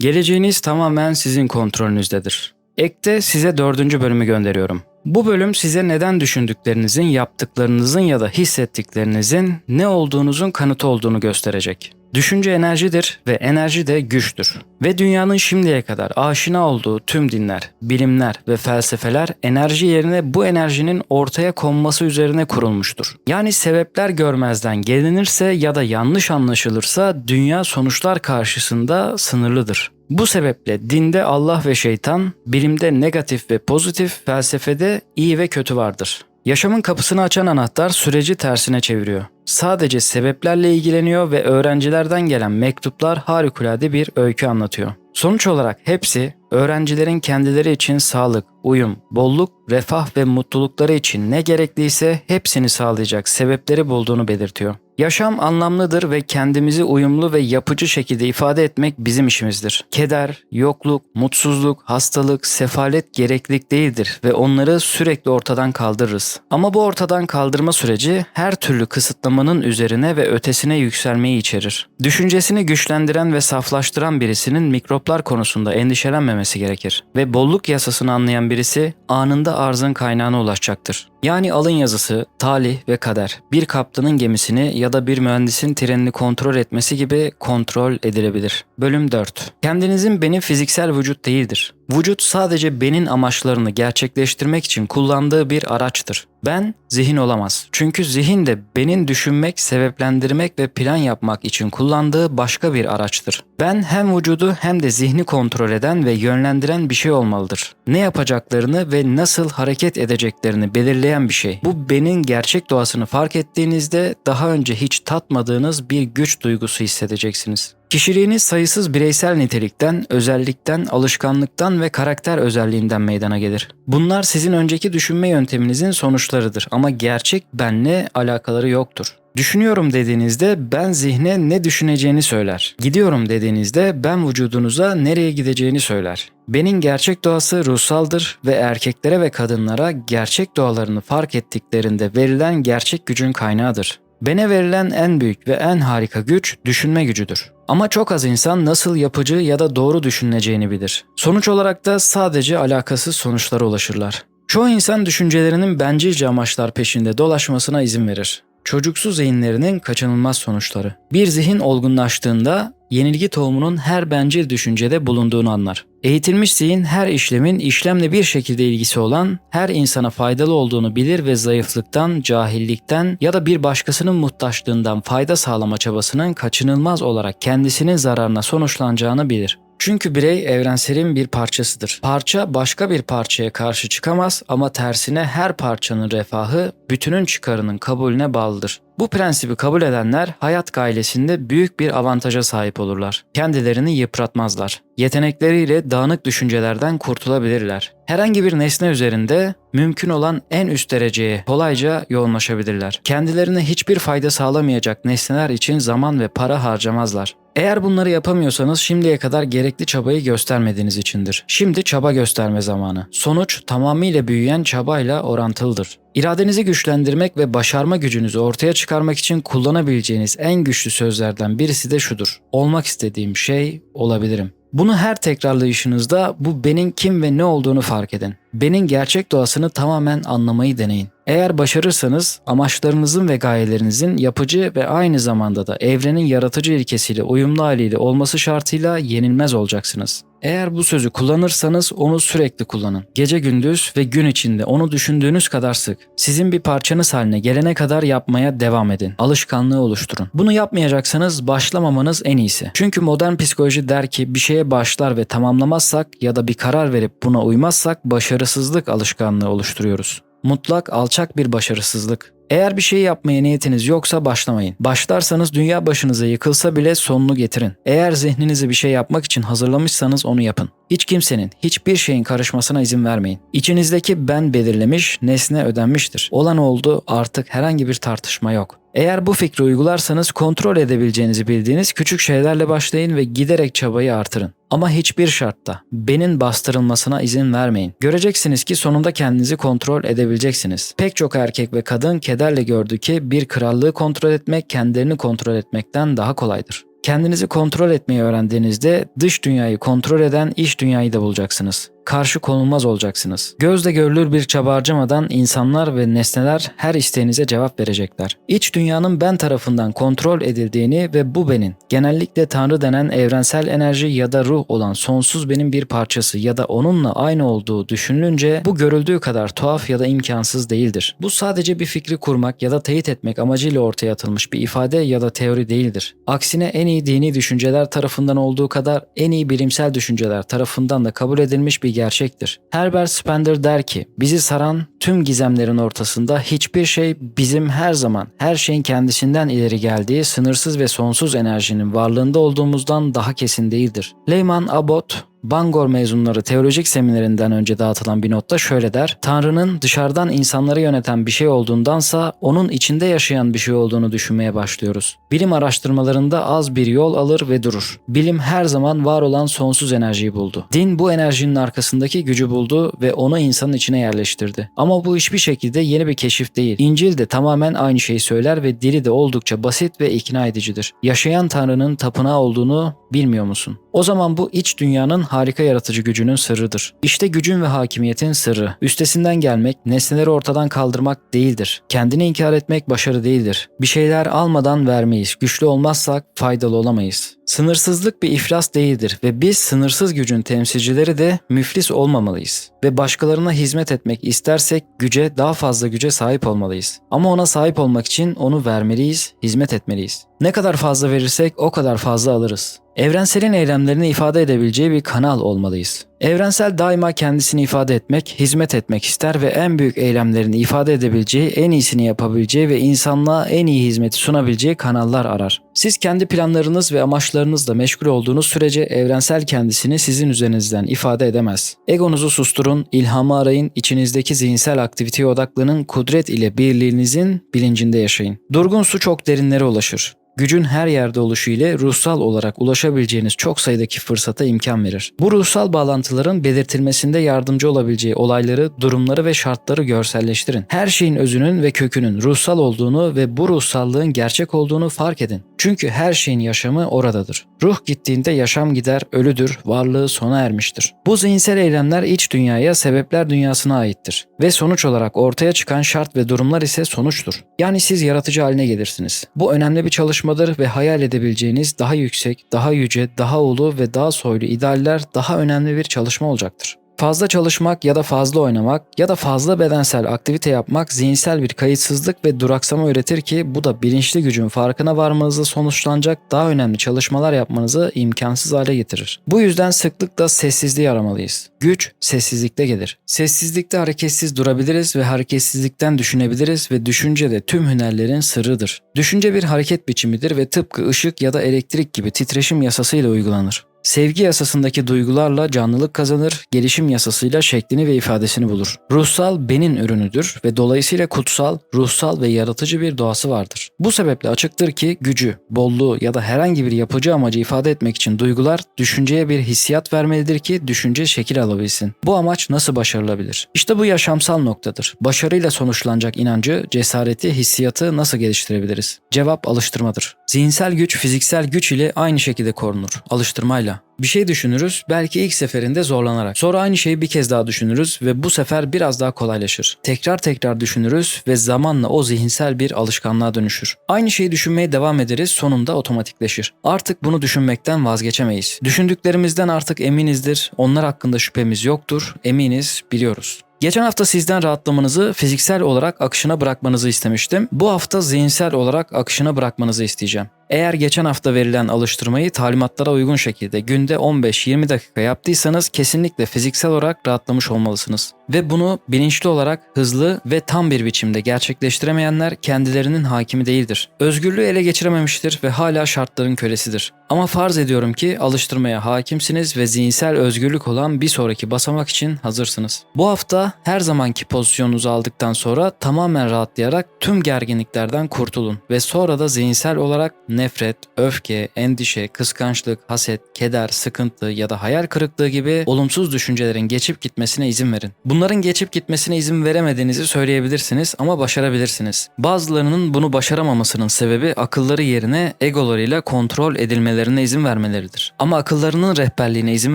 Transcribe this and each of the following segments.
Geleceğiniz tamamen sizin kontrolünüzdedir. Ekte size dördüncü bölümü gönderiyorum. Bu bölüm size neden düşündüklerinizin, yaptıklarınızın ya da hissettiklerinizin ne olduğunuzun kanıtı olduğunu gösterecek. Düşünce enerjidir ve enerji de güçtür. Ve dünyanın şimdiye kadar aşina olduğu tüm dinler, bilimler ve felsefeler enerji yerine bu enerjinin ortaya konması üzerine kurulmuştur. Yani sebepler görmezden gelinirse ya da yanlış anlaşılırsa dünya sonuçlar karşısında sınırlıdır. Bu sebeple dinde Allah ve şeytan, bilimde negatif ve pozitif, felsefede iyi ve kötü vardır. Yaşamın kapısını açan anahtar süreci tersine çeviriyor. Sadece sebeplerle ilgileniyor ve öğrencilerden gelen mektuplar harikulade bir öykü anlatıyor. Sonuç olarak hepsi öğrencilerin kendileri için sağlık, uyum, bolluk, refah ve mutlulukları için ne gerekliyse hepsini sağlayacak sebepleri bulduğunu belirtiyor. Yaşam anlamlıdır ve kendimizi uyumlu ve yapıcı şekilde ifade etmek bizim işimizdir. Keder, yokluk, mutsuzluk, hastalık, sefalet gereklilik değildir ve onları sürekli ortadan kaldırırız. Ama bu ortadan kaldırma süreci her türlü kısıtlamanın üzerine ve ötesine yükselmeyi içerir. Düşüncesini güçlendiren ve saflaştıran birisinin mikroplar konusunda endişelenmemesi gerekir ve bolluk yasasını anlayan birisi anında arzın kaynağına ulaşacaktır. Yani alın yazısı, talih ve kader bir kaptanın gemisini ya da bir mühendisin trenini kontrol etmesi gibi kontrol edilebilir. Bölüm 4. Kendinizin benim fiziksel vücut değildir. Vücut sadece benin amaçlarını gerçekleştirmek için kullandığı bir araçtır. Ben zihin olamaz. Çünkü zihin de benin düşünmek, sebeplendirmek ve plan yapmak için kullandığı başka bir araçtır. Ben hem vücudu hem de zihni kontrol eden ve yönlendiren bir şey olmalıdır. Ne yapacaklarını ve nasıl hareket edeceklerini belirleyen bir şey. Bu benin gerçek doğasını fark ettiğinizde daha önce hiç tatmadığınız bir güç duygusu hissedeceksiniz. Kişiliğiniz sayısız bireysel nitelikten, özellikten, alışkanlıktan ve karakter özelliğinden meydana gelir. Bunlar sizin önceki düşünme yönteminizin sonuçlarıdır ama gerçek benle alakaları yoktur. Düşünüyorum dediğinizde ben zihne ne düşüneceğini söyler. Gidiyorum dediğinizde ben vücudunuza nereye gideceğini söyler. Benin gerçek doğası ruhsaldır ve erkeklere ve kadınlara gerçek doğalarını fark ettiklerinde verilen gerçek gücün kaynağıdır. Bene verilen en büyük ve en harika güç düşünme gücüdür. Ama çok az insan nasıl yapıcı ya da doğru düşünüleceğini bilir. Sonuç olarak da sadece alakasız sonuçlara ulaşırlar. Çoğu insan düşüncelerinin bencilce amaçlar peşinde dolaşmasına izin verir. Çocuksu zihinlerinin kaçınılmaz sonuçları. Bir zihin olgunlaştığında yenilgi tohumunun her bencil düşüncede bulunduğunu anlar. Eğitilmiş zihin her işlemin işlemle bir şekilde ilgisi olan, her insana faydalı olduğunu bilir ve zayıflıktan, cahillikten ya da bir başkasının muhtaçlığından fayda sağlama çabasının kaçınılmaz olarak kendisinin zararına sonuçlanacağını bilir. Çünkü birey evrenselin bir parçasıdır. Parça başka bir parçaya karşı çıkamaz ama tersine her parçanın refahı bütünün çıkarının kabulüne bağlıdır. Bu prensibi kabul edenler hayat gailesinde büyük bir avantaja sahip olurlar. Kendilerini yıpratmazlar. Yetenekleriyle dağınık düşüncelerden kurtulabilirler. Herhangi bir nesne üzerinde mümkün olan en üst dereceye kolayca yoğunlaşabilirler. Kendilerine hiçbir fayda sağlamayacak nesneler için zaman ve para harcamazlar. Eğer bunları yapamıyorsanız şimdiye kadar gerekli çabayı göstermediğiniz içindir. Şimdi çaba gösterme zamanı. Sonuç tamamıyla büyüyen çabayla orantılıdır. İradenizi güçlendirmek ve başarma gücünüzü ortaya çıkarmak için kullanabileceğiniz en güçlü sözlerden birisi de şudur. Olmak istediğim şey olabilirim. Bunu her tekrarlayışınızda bu benin kim ve ne olduğunu fark edin. Benin gerçek doğasını tamamen anlamayı deneyin. Eğer başarırsanız amaçlarınızın ve gayelerinizin yapıcı ve aynı zamanda da evrenin yaratıcı ilkesiyle uyumlu haliyle olması şartıyla yenilmez olacaksınız. Eğer bu sözü kullanırsanız onu sürekli kullanın. Gece gündüz ve gün içinde onu düşündüğünüz kadar sık. Sizin bir parçanız haline gelene kadar yapmaya devam edin. Alışkanlığı oluşturun. Bunu yapmayacaksanız başlamamanız en iyisi. Çünkü modern psikoloji der ki bir şeye başlar ve tamamlamazsak ya da bir karar verip buna uymazsak başarısızlık alışkanlığı oluşturuyoruz. Mutlak alçak bir başarısızlık. Eğer bir şey yapmaya niyetiniz yoksa başlamayın. Başlarsanız dünya başınıza yıkılsa bile sonunu getirin. Eğer zihninizi bir şey yapmak için hazırlamışsanız onu yapın. Hiç kimsenin, hiçbir şeyin karışmasına izin vermeyin. İçinizdeki ben belirlemiş, nesne ödenmiştir. Olan oldu, artık herhangi bir tartışma yok. Eğer bu fikri uygularsanız kontrol edebileceğinizi bildiğiniz küçük şeylerle başlayın ve giderek çabayı artırın. Ama hiçbir şartta benin bastırılmasına izin vermeyin. Göreceksiniz ki sonunda kendinizi kontrol edebileceksiniz. Pek çok erkek ve kadın kederle gördü ki bir krallığı kontrol etmek kendilerini kontrol etmekten daha kolaydır. Kendinizi kontrol etmeyi öğrendiğinizde dış dünyayı kontrol eden iç dünyayı da bulacaksınız karşı konulmaz olacaksınız. Gözle görülür bir çaba harcamadan insanlar ve nesneler her isteğinize cevap verecekler. İç dünyanın ben tarafından kontrol edildiğini ve bu benin, genellikle Tanrı denen evrensel enerji ya da ruh olan sonsuz benim bir parçası ya da onunla aynı olduğu düşünülünce bu görüldüğü kadar tuhaf ya da imkansız değildir. Bu sadece bir fikri kurmak ya da teyit etmek amacıyla ortaya atılmış bir ifade ya da teori değildir. Aksine en iyi dini düşünceler tarafından olduğu kadar en iyi bilimsel düşünceler tarafından da kabul edilmiş bir gerçektir. Herbert Spender der ki, bizi saran tüm gizemlerin ortasında hiçbir şey bizim her zaman, her şeyin kendisinden ileri geldiği sınırsız ve sonsuz enerjinin varlığında olduğumuzdan daha kesin değildir. Lehman Abbott, Bangor mezunları teolojik seminerinden önce dağıtılan bir notta şöyle der. Tanrı'nın dışarıdan insanları yöneten bir şey olduğundansa onun içinde yaşayan bir şey olduğunu düşünmeye başlıyoruz. Bilim araştırmalarında az bir yol alır ve durur. Bilim her zaman var olan sonsuz enerjiyi buldu. Din bu enerjinin arkasındaki gücü buldu ve onu insanın içine yerleştirdi. Ama bu hiçbir şekilde yeni bir keşif değil. İncil de tamamen aynı şeyi söyler ve dili de oldukça basit ve ikna edicidir. Yaşayan Tanrı'nın tapınağı olduğunu bilmiyor musun? O zaman bu iç dünyanın harika yaratıcı gücünün sırrıdır. İşte gücün ve hakimiyetin sırrı. Üstesinden gelmek, nesneleri ortadan kaldırmak değildir. Kendini inkar etmek başarı değildir. Bir şeyler almadan vermeyiz. Güçlü olmazsak faydalı olamayız. Sınırsızlık bir iflas değildir ve biz sınırsız gücün temsilcileri de müflis olmamalıyız. Ve başkalarına hizmet etmek istersek güce daha fazla güce sahip olmalıyız. Ama ona sahip olmak için onu vermeliyiz, hizmet etmeliyiz. Ne kadar fazla verirsek o kadar fazla alırız. Evrenselin eylemlerini ifade edebileceği bir kanal olmalıyız. Evrensel daima kendisini ifade etmek, hizmet etmek ister ve en büyük eylemlerini ifade edebileceği, en iyisini yapabileceği ve insanlığa en iyi hizmeti sunabileceği kanallar arar. Siz kendi planlarınız ve amaçlarınızla meşgul olduğunuz sürece evrensel kendisini sizin üzerinizden ifade edemez. Egonuzu susturun, ilhamı arayın, içinizdeki zihinsel aktiviteye odaklanın, kudret ile birliğinizin bilincinde yaşayın. Durgun su çok derinlere ulaşır. Gücün her yerde oluşu ile ruhsal olarak ulaşabileceğiniz çok sayıdaki fırsata imkan verir. Bu ruhsal bağlantıların belirtilmesinde yardımcı olabileceği olayları, durumları ve şartları görselleştirin. Her şeyin özünün ve kökünün ruhsal olduğunu ve bu ruhsallığın gerçek olduğunu fark edin. Çünkü her şeyin yaşamı oradadır. Ruh gittiğinde yaşam gider, ölüdür, varlığı sona ermiştir. Bu zihinsel eylemler iç dünyaya, sebepler dünyasına aittir. Ve sonuç olarak ortaya çıkan şart ve durumlar ise sonuçtur. Yani siz yaratıcı haline gelirsiniz. Bu önemli bir çalışmadır ve hayal edebileceğiniz daha yüksek, daha yüce, daha ulu ve daha soylu idealler daha önemli bir çalışma olacaktır. Fazla çalışmak ya da fazla oynamak ya da fazla bedensel aktivite yapmak zihinsel bir kayıtsızlık ve duraksama üretir ki bu da bilinçli gücün farkına varmanızı sonuçlanacak daha önemli çalışmalar yapmanızı imkansız hale getirir. Bu yüzden sıklıkla sessizliği aramalıyız. Güç sessizlikte gelir. Sessizlikte hareketsiz durabiliriz ve hareketsizlikten düşünebiliriz ve düşünce de tüm hünerlerin sırrıdır. Düşünce bir hareket biçimidir ve tıpkı ışık ya da elektrik gibi titreşim yasasıyla uygulanır. Sevgi yasasındaki duygularla canlılık kazanır, gelişim yasasıyla şeklini ve ifadesini bulur. Ruhsal benin ürünüdür ve dolayısıyla kutsal, ruhsal ve yaratıcı bir doğası vardır. Bu sebeple açıktır ki gücü, bolluğu ya da herhangi bir yapıcı amacı ifade etmek için duygular düşünceye bir hissiyat vermelidir ki düşünce şekil alabilsin. Bu amaç nasıl başarılabilir? İşte bu yaşamsal noktadır. Başarıyla sonuçlanacak inancı, cesareti, hissiyatı nasıl geliştirebiliriz? Cevap alıştırmadır. Zihinsel güç fiziksel güç ile aynı şekilde korunur. Alıştırmayla. Bir şey düşünürüz, belki ilk seferinde zorlanarak. Sonra aynı şeyi bir kez daha düşünürüz ve bu sefer biraz daha kolaylaşır. Tekrar tekrar düşünürüz ve zamanla o zihinsel bir alışkanlığa dönüşür. Aynı şeyi düşünmeye devam ederiz, sonunda otomatikleşir. Artık bunu düşünmekten vazgeçemeyiz. Düşündüklerimizden artık eminizdir, onlar hakkında şüphemiz yoktur, eminiz, biliyoruz. Geçen hafta sizden rahatlamanızı fiziksel olarak akışına bırakmanızı istemiştim. Bu hafta zihinsel olarak akışına bırakmanızı isteyeceğim. Eğer geçen hafta verilen alıştırmayı talimatlara uygun şekilde günde 15-20 dakika yaptıysanız kesinlikle fiziksel olarak rahatlamış olmalısınız. Ve bunu bilinçli olarak hızlı ve tam bir biçimde gerçekleştiremeyenler kendilerinin hakimi değildir. Özgürlüğü ele geçirememiştir ve hala şartların kölesidir. Ama farz ediyorum ki alıştırmaya hakimsiniz ve zihinsel özgürlük olan bir sonraki basamak için hazırsınız. Bu hafta her zamanki pozisyonunuzu aldıktan sonra tamamen rahatlayarak tüm gerginliklerden kurtulun ve sonra da zihinsel olarak nefret, öfke, endişe, kıskançlık, haset, keder, sıkıntı ya da hayal kırıklığı gibi olumsuz düşüncelerin geçip gitmesine izin verin. Bunların geçip gitmesine izin veremediğinizi söyleyebilirsiniz ama başarabilirsiniz. Bazılarının bunu başaramamasının sebebi akılları yerine egolarıyla kontrol edilmelerine izin vermeleridir. Ama akıllarının rehberliğine izin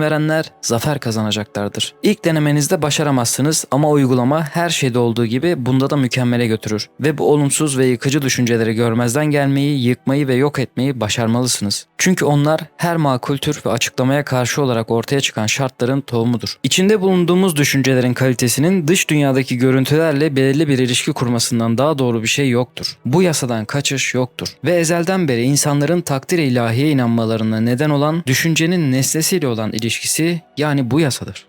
verenler zafer kazanacaklardır. İlk denemenizde başaramazsınız ama uygulama her şeyde olduğu gibi bunda da mükemmele götürür. Ve bu olumsuz ve yıkıcı düşünceleri görmezden gelmeyi, yıkmayı ve yok etmeyi başarmalısınız. Çünkü onlar her makul tür ve açıklamaya karşı olarak ortaya çıkan şartların tohumudur. İçinde bulunduğumuz düşüncelerin kalitesinin dış dünyadaki görüntülerle belirli bir ilişki kurmasından daha doğru bir şey yoktur. Bu yasadan kaçış yoktur. Ve ezelden beri insanların takdir ilahiye inanmalarına neden olan düşüncenin nesnesiyle olan ilişkisi yani bu yasadır.